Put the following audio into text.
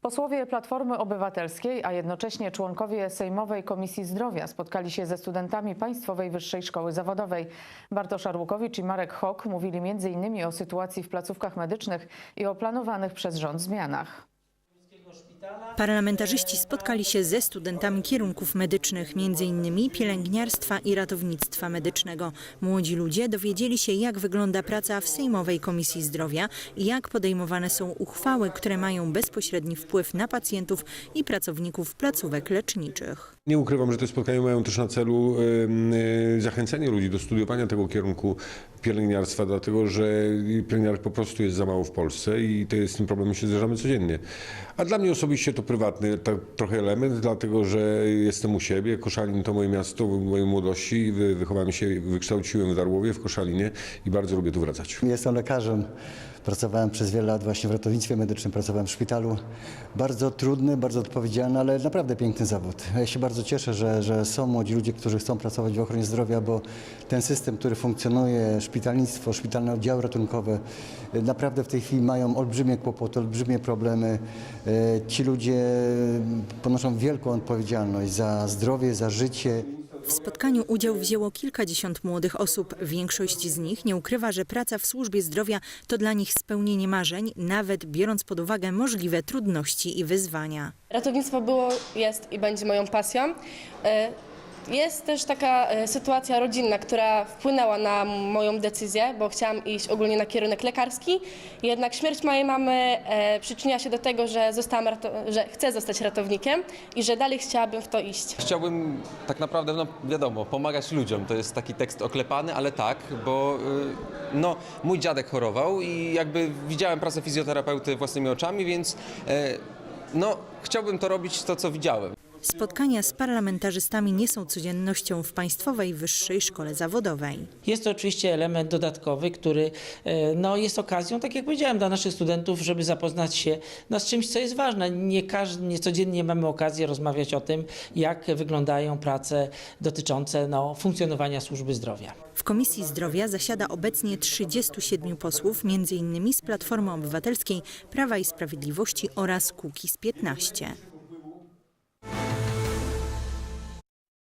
Posłowie Platformy Obywatelskiej, a jednocześnie członkowie Sejmowej Komisji Zdrowia spotkali się ze studentami Państwowej Wyższej Szkoły Zawodowej. Bartosz Arłukowicz i Marek Hok mówili m.in. o sytuacji w placówkach medycznych i o planowanych przez rząd zmianach. Parlamentarzyści spotkali się ze studentami kierunków medycznych, m.in. pielęgniarstwa i ratownictwa medycznego. Młodzi ludzie dowiedzieli się, jak wygląda praca w Sejmowej Komisji Zdrowia i jak podejmowane są uchwały, które mają bezpośredni wpływ na pacjentów i pracowników placówek leczniczych. Nie ukrywam, że te spotkania mają też na celu e, zachęcenie ludzi do studiowania tego kierunku pielęgniarstwa, dlatego że pielęgniarek po prostu jest za mało w Polsce i to jest, tym problemem się zderzamy codziennie. A dla mnie osobiście to prywatny tak, trochę element, dlatego że jestem u siebie. Koszalin to moje miasto mojej młodości. Wy- Wychowałem się, wykształciłem w Darłowie, w Koszalinie i bardzo lubię tu wracać. Jestem lekarzem. Pracowałem przez wiele lat właśnie w ratownictwie medycznym, pracowałem w szpitalu. Bardzo trudny, bardzo odpowiedzialny, ale naprawdę piękny zawód. Ja się bardzo cieszę, że, że są młodzi ludzie, którzy chcą pracować w ochronie zdrowia, bo ten system, który funkcjonuje, szpitalnictwo, szpitalne oddziały ratunkowe, naprawdę w tej chwili mają olbrzymie kłopoty, olbrzymie problemy. Y, Ci ludzie ponoszą wielką odpowiedzialność za zdrowie, za życie. W spotkaniu udział wzięło kilkadziesiąt młodych osób. Większość z nich nie ukrywa, że praca w służbie zdrowia to dla nich spełnienie marzeń, nawet biorąc pod uwagę możliwe trudności i wyzwania. Ratownictwo było, jest i będzie moją pasją. Jest też taka e, sytuacja rodzinna, która wpłynęła na moją decyzję, bo chciałam iść ogólnie na kierunek lekarski. Jednak śmierć mojej mamy e, przyczyniła się do tego, że, zostałam że chcę zostać ratownikiem i że dalej chciałabym w to iść. Chciałbym tak naprawdę, no wiadomo, pomagać ludziom. To jest taki tekst oklepany, ale tak, bo y, no, mój dziadek chorował i jakby widziałem pracę fizjoterapeuty własnymi oczami, więc e, no, chciałbym to robić to, co widziałem. Spotkania z parlamentarzystami nie są codziennością w Państwowej Wyższej Szkole Zawodowej. Jest to oczywiście element dodatkowy, który e, no, jest okazją, tak jak powiedziałem, dla naszych studentów, żeby zapoznać się no, z czymś, co jest ważne. Nie, każdy, nie codziennie mamy okazję rozmawiać o tym, jak wyglądają prace dotyczące no, funkcjonowania służby zdrowia. W Komisji Zdrowia zasiada obecnie 37 posłów, m.in. z Platformy Obywatelskiej, Prawa i Sprawiedliwości oraz Kukiz 15.